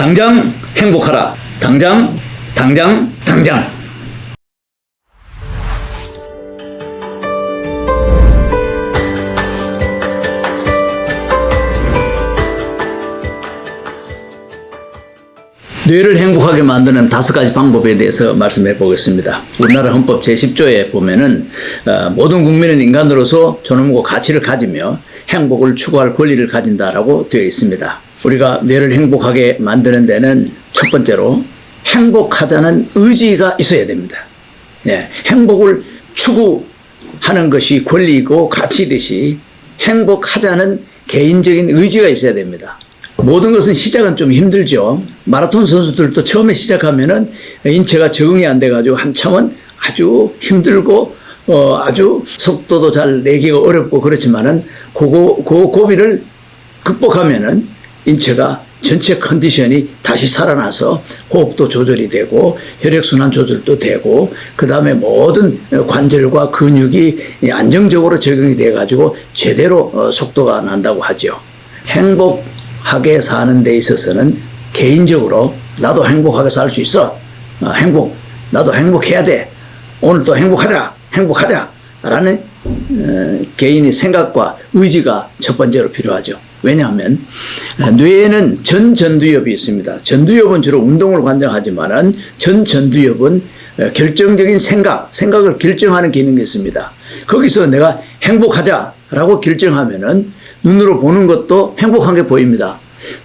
당장 행복하라. 당장, 당장, 당장. 뇌를 행복하게 만드는 다섯 가지 방법에 대해서 말씀해 보겠습니다. 우리나라 헌법 제10조에 보면은 어, 모든 국민은 인간으로서 존엄과 가치를 가지며 행복을 추구할 권리를 가진다라고 되어 있습니다. 우리가 뇌를 행복하게 만드는 데는 첫 번째로 행복하자는 의지가 있어야 됩니다. 예, 행복을 추구하는 것이 권리이고 가치듯이 행복하자는 개인적인 의지가 있어야 됩니다. 모든 것은 시작은 좀 힘들죠. 마라톤 선수들도 처음에 시작하면은 인체가 적응이 안 돼가지고 한참은 아주 힘들고 어 아주 속도도 잘 내기가 어렵고 그렇지만은 그거 그 고비를 극복하면은 인체가 전체 컨디션이 다시 살아나서 호흡도 조절이 되고 혈액순환 조절도 되고 그 다음에 모든 관절과 근육이 안정적으로 적용이 돼 가지고 제대로 어, 속도가 난다고 하죠. 행복하게 사는 데 있어서는 개인적으로 나도 행복하게 살 수 있어. 어, 행복 나도 행복해야 돼. 오늘 또 행복하자. 행복하자. 라는 어, 개인의 생각과 의지가 첫 번째로 필요하죠. 왜냐하면 어, 뇌에는 전전두엽이 있습니다. 전두엽은 주로 운동을 관장하지만은 전전두엽은 어, 결정적인 생각, 생각을 결정하는 기능이 있습니다. 거기서 내가 행복하자라고 결정하면은 눈으로 보는 것도 행복하게 보입니다.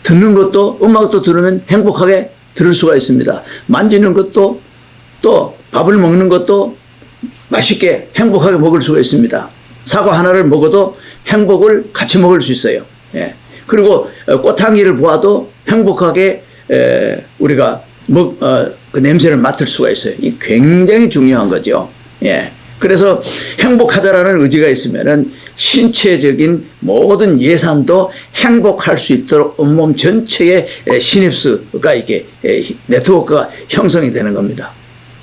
듣는 것도 음악도 들으면 행복하게 들을 수가 있습니다. 만지는 것도 또 밥을 먹는 것도 맛있게 행복하게 먹을 수가 있습니다. 사과 하나를 먹어도 행복을 같이 먹을 수 있어요. 예. 그리고 어, 꽃향기를 보아도 행복하게 에, 우리가 먹, 어, 그 냄새를 맡을 수가 있어요. 이 굉장히 중요한 거죠. 예. 그래서 행복하다라는 의지가 있으면은 신체적인 모든 예산도 행복할 수 있도록 온몸 전체의 에, 시냅스가 이게 에, 네트워크가 형성이 되는 겁니다.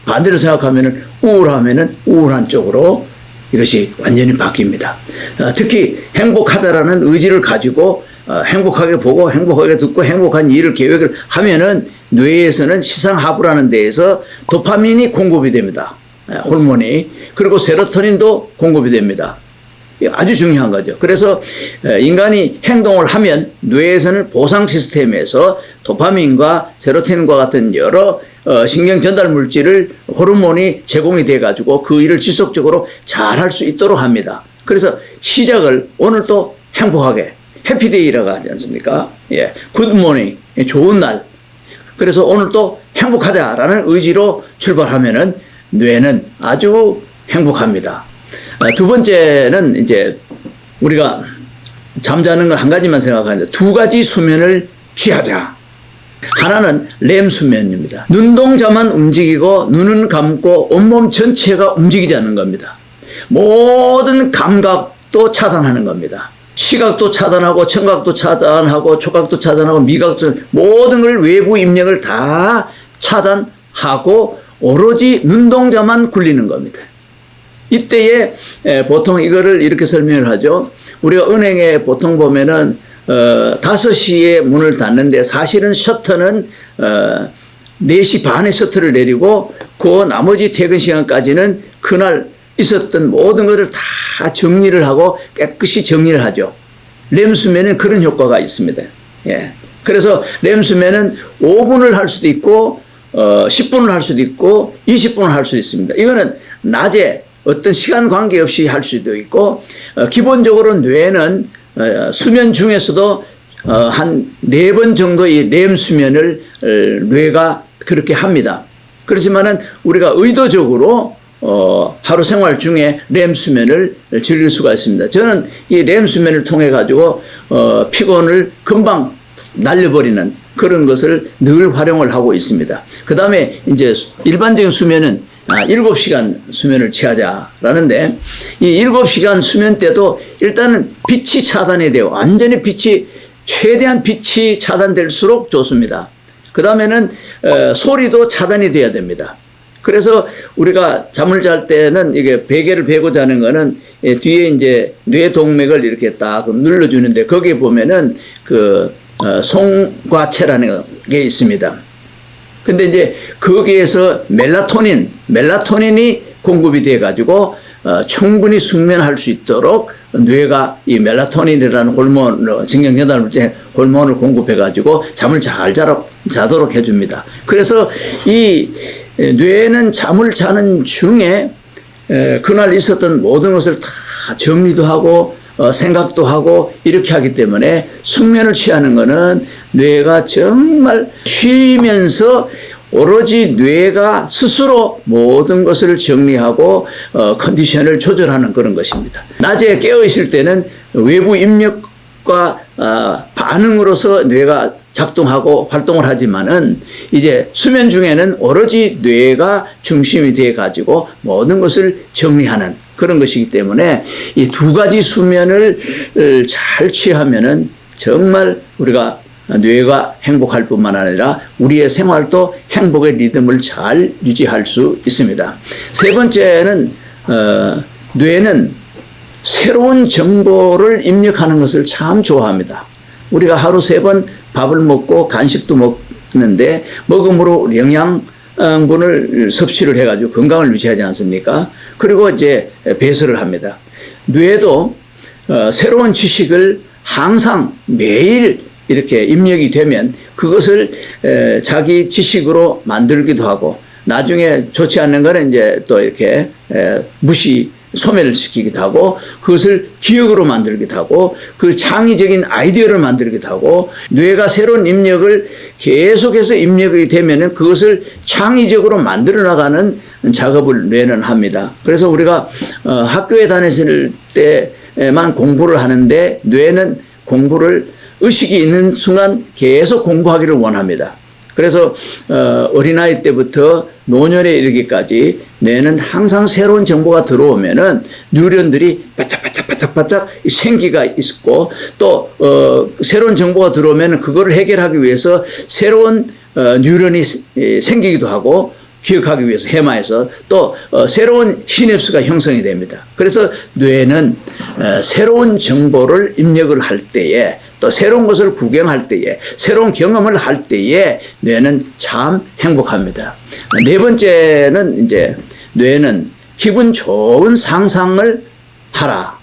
반대로 생각하면은 우울하면은 우울한 쪽으로 이것이 완전히 바뀝니다. 어, 특히 행복하다라는 의지를 가지고 어, 행복하게 보고 행복하게 듣고 행복한 일을 계획을 하면은 뇌에서는 시상하부라는 데에서 도파민이 공급이 됩니다. 에, 호르몬이 그리고 세로토닌도 공급이 됩니다. 아주 중요한 거죠. 그래서 에, 인간이 행동을 하면 뇌에서는 보상 시스템에서 도파민과 세로토닌과 같은 여러 어, 신경 전달 물질을 호르몬이 제공이 돼 가지고 그 일을 지속적으로 잘 할 수 있도록 합니다. 그래서 시작을 오늘 또 행복하게 해피데이라고 하지 않습니까? 예. 굿모닝. 좋은 날. 그래서 오늘 또 행복하다라는 의지로 출발하면은 뇌는 아주 행복합니다. 아, 두 번째는 이제 우리가 잠자는 건한 가지만 생각하는데 두 가지 수면을 취하자. 하나는 렘 수면입니다. 눈동자만 움직이고 눈은 감고 온몸 전체가 움직이지 않는 겁니다. 모든 감각도 차단하는 겁니다. 시각도 차단하고 청각도 차단하고 촉각도 차단하고 미각도 모든 걸 외부 입력을 다 차단하고 오로지 눈동자만 굴리는 겁니다. 이때에 에, 보통 이거를 이렇게 설명을 하죠. 우리가 은행에 보통 보면은 어, 5시에 문을 닫는데 사실은 셔터는 어, 4시 반에 셔터를 내리고 그 나머지 퇴근 시간까지는 그날 있었던 모든 것을 다 정리를 하고 깨끗이 정리를 하죠. 램수면은 그런 효과가 있습니다. 예. 그래서 램수면은 5분을 할 수도 있고 어, 10분을 할 수도 있고 20분을 할 수도 있습니다. 이거는 낮에 어떤 시간 관계없이 할 수도 있고 어, 기본적으로 뇌는 어, 수면 중에서도 어, 한네 번 정도의 렘 수면을 어, 뇌가 그렇게 합니다. 그렇지만은 우리가 의도적으로 어, 하루 생활 중에 렘 수면을 즐길 수가 있습니다. 저는 이 렘 수면을 통해 가지고 어, 피곤을 금방 날려버리는 그런 것을 늘 활용을 하고 있습니다. 그 다음에 이제 일반적인 수면은 아, 7시간 수면을 취하자라는데 이 7시간 수면 때도 일단은 빛이 차단이 돼요. 완전히 빛이 최대한 빛이 차단될수록 좋습니다. 그 다음에는 어, 소리도 차단이 돼야 됩니다. 그래서 우리가 잠을 잘 때는 이게 베개를 베고 자는 거는 예, 뒤에 이제 뇌 동맥을 이렇게 딱 눌러주는데 거기에 보면은 그 어, 송과체라는 게 있습니다. 근데 이제 거기에서 멜라토닌, 멜라토닌이 공급이 돼 가지고 어, 충분히 숙면할 수 있도록 뇌가 이 멜라토닌이라는 호르몬, 어, 신경전달 물질 호르몬을 공급해 가지고 잠을 잘 자도록, 자도록 해줍니다. 그래서 이 뇌는 잠을 자는 중에 에, 그날 있었던 모든 것을 다 정리도 하고 어, 생각도 하고 이렇게 하기 때문에 숙면을 취하는 것은 뇌가 정말 쉬면서 오로지 뇌가 스스로 모든 것을 정리하고 어, 컨디션을 조절하는 그런 것입니다. 낮에 깨어 있을 때는 외부 입력과 어, 반응으로서 뇌가 작동하고 활동을 하지만은 이제 수면 중에는 오로지 뇌가 중심이 되어 가지고 모든 것을 정리하는 그런 것이기 때문에 이 두 가지 수면을 잘 취하면은 정말 우리가 뇌가 행복할 뿐만 아니라 우리의 생활도 행복의 리듬을 잘 유지할 수 있습니다. 세 번째는 어, 뇌는 새로운 정보를 입력하는 것을 참 좋아합니다. 우리가 하루 세 번 밥을 먹고 간식도 먹는데 먹음으로 영양 분을 섭취를 해가지고 건강을 유지하지 않습니까? 그리고 이제 배설을 합니다. 뇌도 어, 새로운 지식을 항상 매일 이렇게 입력이 되면 그것을 에, 자기 지식으로 만들기도 하고 나중에 좋지 않는 거는 이제 또 이렇게 에, 무시 소멸을 시키기도 하고 그것을 기억으로 만들기도 하고 그 창의적인 아이디어를 만들기도 하고 뇌가 새로운 입력을 계속해서 입력이 되면은 그것을 창의적으로 만들어 나가는 작업을 뇌는 합니다. 그래서 우리가 어, 학교에 다녔을 때만 공부를 하는데 뇌는 공부를 의식이 있는 순간 계속 공부하기를 원합니다. 그래서 어, 어린아이 때부터 노년에 이르기까지 뇌는 항상 새로운 정보가 들어오면은 뉴런들이 바짝바짝 바짝바짝 생기가 있고 또 어, 새로운 정보가 들어오면은 그거를 해결하기 위해서 새로운 어, 뉴런이 생기기도 하고 기억하기 위해서 해마에서 또 어, 새로운 시냅스가 형성이 됩니다. 그래서 뇌는 어, 새로운 정보를 입력을 할 때에 또 새로운 것을 구경할 때에 새로운 경험을 할 때에 뇌는 참 행복합니다. 네 번째는 이제 뇌는 기분 좋은 상상을 하라.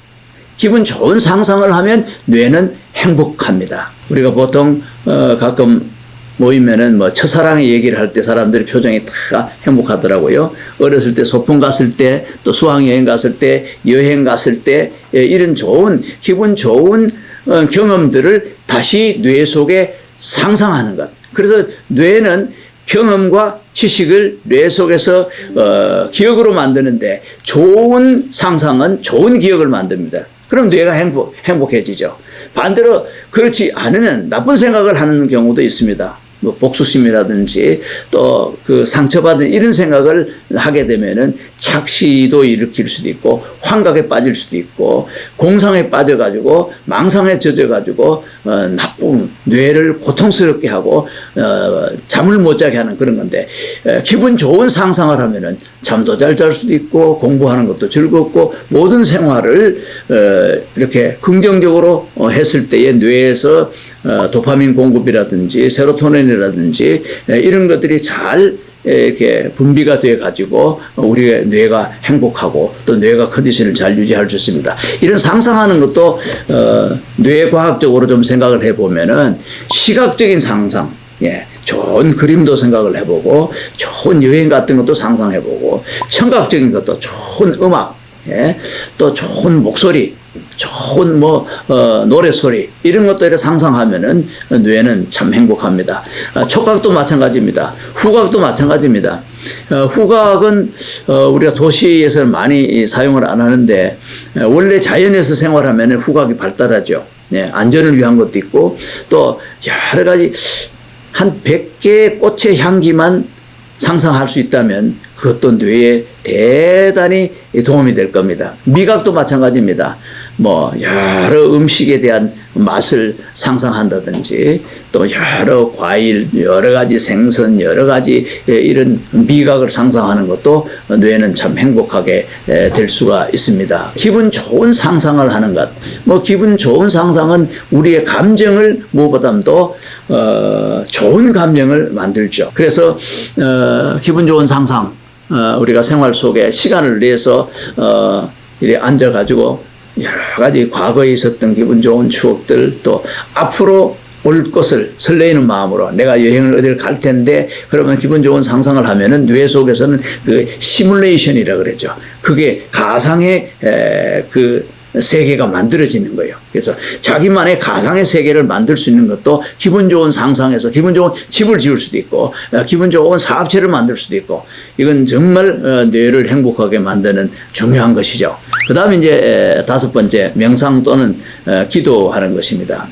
기분 좋은 상상을 하면 뇌는 행복합니다. 우리가 보통 어 가끔 모이면은 뭐 첫사랑의 얘기를 할 때 사람들이 표정이 다 행복하더라고요. 어렸을 때 소풍 갔을 때 또 수학여행 갔을 때 여행 갔을 때 예, 이런 좋은 기분 좋은 어, 경험들을 다시 뇌 속에 상상하는 것. 그래서 뇌는 경험과 지식을 뇌 속에서 어, 기억으로 만드는데 좋은 상상은 좋은 기억을 만듭니다. 그럼 뇌가 행복, 행복해지죠. 반대로 그렇지 않으면 나쁜 생각을 하는 경우도 있습니다. 뭐 복수심이라든지 또 그 상처받은 이런 생각을 하게 되면은 착시도 일으킬 수도 있고 환각에 빠질 수도 있고 공상에 빠져가지고 망상에 젖어가지고 어, 나쁜 뇌를 고통스럽게 하고 어, 잠을 못 자게 하는 그런 건데 에, 기분 좋은 상상을 하면은 잠도 잘 잘 수도 있고 공부하는 것도 즐겁고 모든 생활을 어, 이렇게 긍정적으로 어, 했을 때에 뇌에서 어, 도파민 공급이라든지 세로토닌이라든지 에, 이런 것들이 잘 이렇게 분비가 돼 가지고 우리의 뇌가 행복하고 또 뇌가 컨디션을 잘 유지할 수 있습니다. 이런 상상하는 것도 어, 뇌과학적으로 좀 생각을 해 보면은 시각적인 상상, 예, 좋은 그림도 생각을 해보고 좋은 여행 같은 것도 상상해보고 청각적인 것도 좋은 음악, 예, 또 좋은 목소리, 좋은 뭐 어, 노래 소리 이런 것들을 상상하면은 뇌는 참 행복합니다. 아, 촉각도 마찬가지입니다. 후각도 마찬가지입니다. 어, 후각은 어, 우리가 도시에서 많이 사용을 안 하는데 어, 원래 자연에서 생활하면 후각이 발달하죠. 예, 안전을 위한 것도 있고 또 여러 가지 한 100개의 꽃의 향기만 상상할 수 있다면 그것도 뇌에 대단히 도움이 될 겁니다. 미각도 마찬가지입니다. 뭐 여러 음식에 대한 맛을 상상한다든지 또 여러 과일, 여러 가지 생선, 여러 가지 예, 이런 미각을 상상하는 것도 뇌는 참 행복하게 예, 될 수가 있습니다. 기분 좋은 상상을 하는 것, 뭐 기분 좋은 상상은 우리의 감정을 무엇보다도 어, 좋은 감정을 만들죠. 그래서 어, 기분 좋은 상상, 어, 우리가 생활 속에 시간을 내서 어, 이래 앉아가지고 여러 가지 과거에 있었던 기분 좋은 추억들 또 앞으로 올 것을 설레이는 마음으로 내가 여행을 어디를 갈 텐데 그러면 기분 좋은 상상을 하면은 뇌 속에서는 그 시뮬레이션이라 그랬죠. 그게 가상의 에, 그 세계가 만들어지는 거예요. 그래서 자기만의 가상의 세계를 만들 수 있는 것도 기분 좋은 상상에서 기분 좋은 집을 지을 수도 있고 어, 기분 좋은 사업체를 만들 수도 있고 이건 정말 어, 뇌를 행복하게 만드는 중요한 것이죠. 그 다음에 이제 에, 다섯 번째 명상 또는 어, 기도하는 것입니다.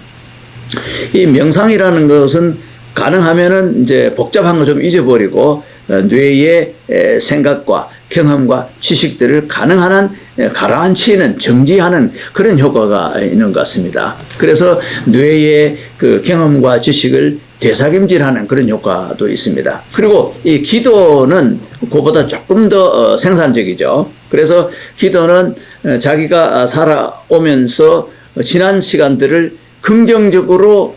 이 명상이라는 것은 가능하면은 이제 복잡한 거 좀 잊어버리고 어, 뇌의 에, 생각과 경험과 지식들을 가능한 한 에, 가라앉히는 정지하는 그런 효과가 있는 것 같습니다. 그래서 뇌의 그 경험과 지식을 되살김질하는 그런 효과도 있습니다. 그리고 이 기도는 그보다 조금 더 어, 생산적이죠. 그래서 기도는 어, 자기가 살아오면서 지난 시간들을 긍정적으로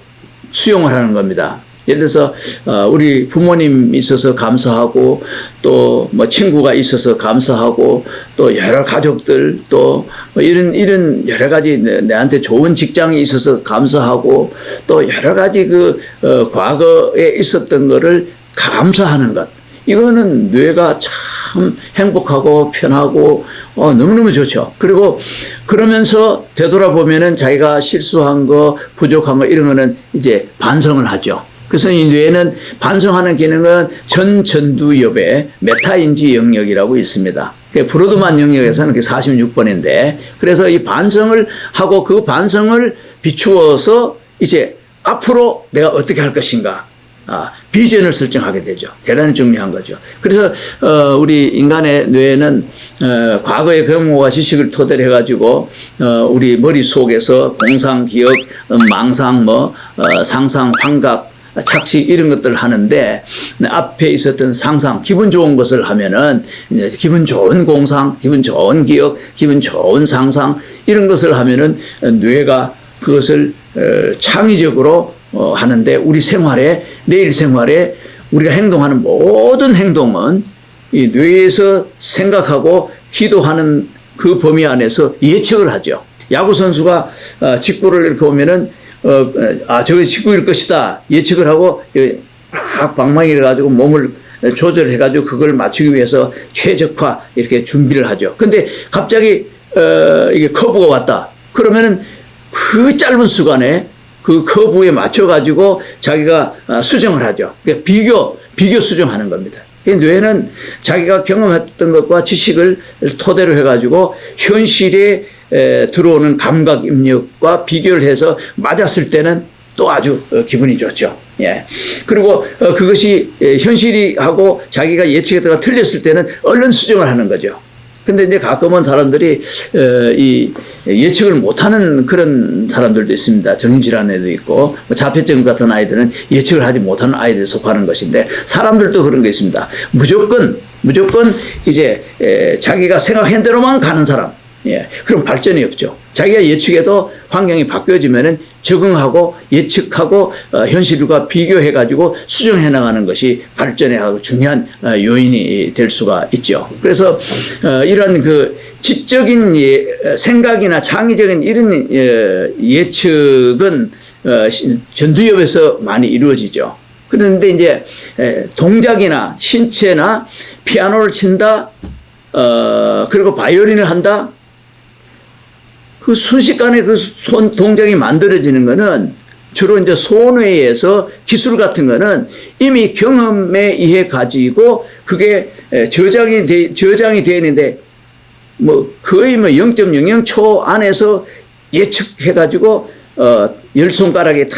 수용을 하는 겁니다. 예를 들어서 어, 우리 부모님 있어서 감사하고 또 뭐 친구가 있어서 감사하고 또 여러 가족들 또 뭐 이런 이런 여러 가지 내- 내한테 좋은 직장이 있어서 감사하고 또 여러 가지 그 어, 과거에 있었던 거를 감사하는 것 이거는 뇌가 참 행복하고 편하고 어, 너무너무 좋죠. 그리고 그러면서 되돌아보면은 자기가 실수한 거, 부족한 거 이런 거는 이제 반성을 하죠. 그래서 이 뇌는 반성하는 기능은 전전두엽의 메타인지 영역이라고 있습니다. 그 브로드만 영역에서는 그게 46번인데 그래서 이 반성을 하고 그 반성을 비추어서 이제 앞으로 내가 어떻게 할 것인가 아, 비전을 설정하게 되죠. 대단히 중요한 거죠. 그래서 어, 우리 인간의 뇌는 어, 과거의 경험과 지식을 토대로 해가지고 어, 우리 머릿 속에서 공상, 기억, 어, 망상, 뭐 어, 상상, 환각, 착시 이런 것들을 하는데 앞에 있었던 상상, 기분 좋은 것을 하면은 기분 좋은 공상, 기분 좋은 기억, 기분 좋은 상상 이런 것을 하면은 뇌가 그것을 어, 창의적으로 어, 하는데 우리 생활에 내일 생활에 우리가 행동하는 모든 행동은 이 뇌에서 생각하고 기도하는 그 범위 안에서 예측을 하죠. 야구 선수가 어, 직구를 이렇게 오면은 어, 어, 아 저거 직구일 것이다 예측을 하고 예, 막 방망이를 가지고 몸을 조절해 가지고 그걸 맞추기 위해서 최적화 이렇게 준비를 하죠. 근데 갑자기 어, 이게 커브가 왔다. 그러면은 그 짧은 시간에 그 커브에 맞춰 가지고 자기가 아, 수정을 하죠. 그러니까 비교 비교 수정하는 겁니다. 이 뇌는 자기가 경험했던 것과 지식을 토대로 해가지고 현실에 에, 들어오는 감각 입력과 비교를 해서 맞았을 때는 또 아주 어, 기분이 좋죠. 예. 그리고 어, 그것이 에, 현실이 하고 자기가 예측했다가 틀렸을 때는 얼른 수정을 하는 거죠. 근데 이제 가끔은 사람들이 어, 이 예측을 못하는 그런 사람들도 있습니다. 정신질환에도 있고 뭐 자폐증 같은 아이들은 예측을 하지 못하는 아이들에 속하는 것인데 사람들도 그런 게 있습니다. 무조건 무조건 이제 에, 자기가 생각한 대로만 가는 사람. 예, 그럼 발전이 없죠. 자기가 예측해도 환경이 바뀌어지면은 적응하고 예측하고 어, 현실과 비교해 가지고 수정해 나가는 것이 발전에 아주 중요한 어, 요인이 될 수가 있죠. 그래서 어, 이런 그 지적인 예, 생각이나 창의적인 이런 예, 예측은 어, 시- 전두엽에서 많이 이루어지죠. 그런데 이제 에, 동작이나 신체나 피아노를 친다, 어, 그리고 바이올린을 한다, 그 순식간에 그 손 동작이 만들어지는 거는 주로 이제 손의에서 기술 같은 거는 이미 경험에 의해 가지고 그게 에, 저장이 돼, 저장이 되어 있는데 뭐 거의 뭐 0.00초 안에서 예측해 가지고 어, 열 손가락에 다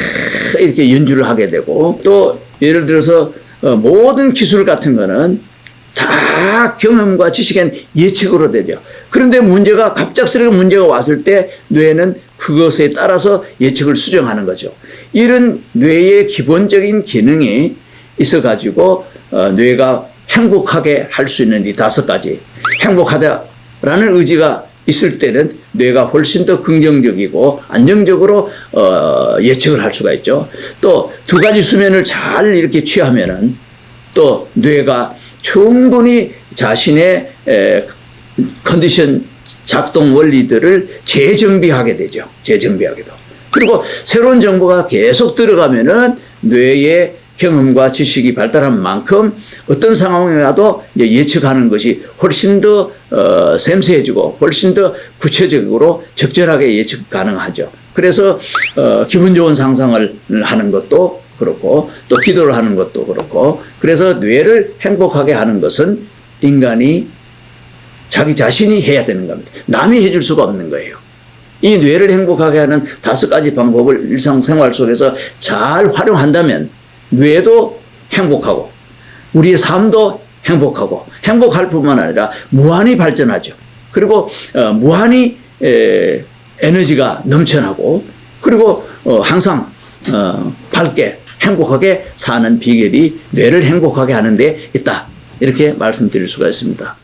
이렇게 연주를 하게 되고 또 예를 들어서 어, 모든 기술 같은 거는 다다 경험과 지식엔 예측으로 되죠. 그런데 문제가 갑작스럽게 문제가 왔을 때 뇌는 그것에 따라서 예측을 수정하는 거죠. 이런 뇌의 기본적인 기능이 있어 가지고 어, 뇌가 행복하게 할 수 있는 이 다섯 가지 행복하다라는 의지가 있을 때는 뇌가 훨씬 더 긍정적이고 안정적으로 어, 예측을 할 수가 있죠. 또 두 가지 수면을 잘 이렇게 취하면은 또 뇌가 충분히 자신의 에, 컨디션 작동 원리들을 재정비하게 되죠. 재정비하게도. 그리고 새로운 정보가 계속 들어가면은 뇌의 경험과 지식이 발달한 만큼 어떤 상황이라도 예측하는 것이 훨씬 더 어, 샘세해지고 훨씬 더 구체적으로 적절하게 예측 가능하죠. 그래서 어, 기분 좋은 상상을 하는 것도 그렇고 또 기도를 하는 것도 그렇고 그래서 뇌를 행복하게 하는 것은 인간이 자기 자신이 해야 되는 겁니다. 남이 해줄 수가 없는 거예요. 이 뇌를 행복하게 하는 다섯 가지 방법을 일상생활 속에서 잘 활용한다면 뇌도 행복하고 우리의 삶도 행복하고 행복할 뿐만 아니라 무한히 발전하죠. 그리고 어, 무한히 에, 에너지가 넘쳐나고 그리고 어, 항상 어, 밝게 행복하게 사는 비결이 뇌를 행복하게 하는 데 있다. 이렇게 말씀드릴 수가 있습니다.